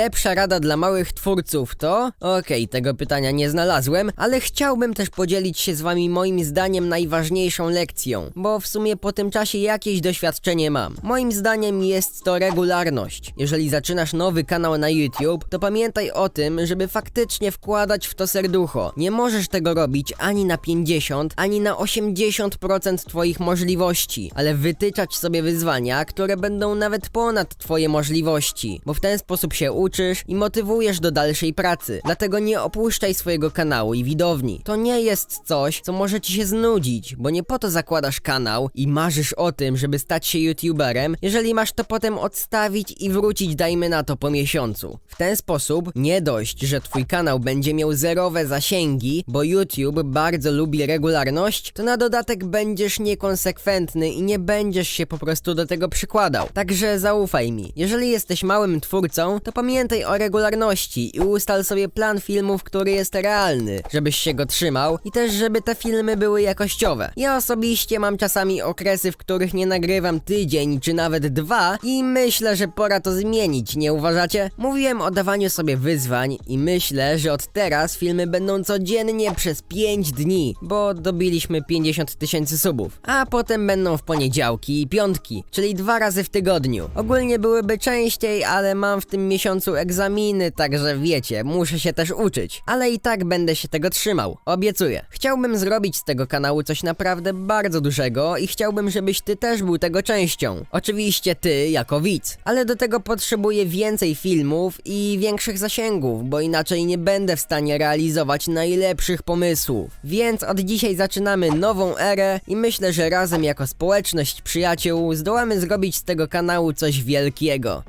Lepsza rada dla małych twórców to? Okej, tego pytania nie znalazłem, ale chciałbym też podzielić się z wami moim zdaniem najważniejszą lekcją, bo w sumie po tym czasie jakieś doświadczenie mam. Moim zdaniem jest to regularność. Jeżeli zaczynasz nowy kanał na YouTube, to pamiętaj o tym, żeby faktycznie wkładać w to serducho. Nie możesz tego robić ani na 50, ani na 80% twoich możliwości, ale wytyczać sobie wyzwania, które będą nawet ponad twoje możliwości, bo w ten sposób się uczysz i motywujesz do dalszej pracy. Dlatego nie opuszczaj swojego kanału i widowni. To nie jest coś, co może ci się znudzić, bo nie po to zakładasz kanał i marzysz o tym, żeby stać się youtuberem, jeżeli masz to potem odstawić i wrócić dajmy na to po miesiącu. W ten sposób nie dość, że twój kanał będzie miał zerowe zasięgi, bo YouTube bardzo lubi regularność, to na dodatek będziesz niekonsekwentny i nie będziesz się po prostu do tego przykładał. Także zaufaj mi. Jeżeli jesteś małym twórcą, to pamiętaj o regularności i ustal sobie plan filmów, który jest realny, żebyś się go trzymał i też żeby te filmy były jakościowe. Ja osobiście mam czasami okresy, w których nie nagrywam tydzień czy nawet dwa i myślę, że pora to zmienić, nie uważacie? Mówiłem o dawaniu sobie wyzwań i myślę, że od teraz filmy będą codziennie przez 5 dni, bo dobiliśmy 50 tysięcy subów. A potem będą w poniedziałki i piątki, czyli dwa razy w tygodniu. Ogólnie byłyby częściej, ale mam w tym miesiącu egzaminy, także wiecie, muszę się też uczyć. Ale i tak będę się tego trzymał, obiecuję. Chciałbym zrobić z tego kanału coś naprawdę bardzo dużego i chciałbym, żebyś ty też był tego częścią. Oczywiście ty jako widz, ale do tego potrzebuję więcej filmów i większych zasięgów, bo inaczej nie będę w stanie realizować najlepszych pomysłów. Więc od dzisiaj zaczynamy nową erę i myślę, że razem jako społeczność przyjaciół zdołamy zrobić z tego kanału coś wielkiego.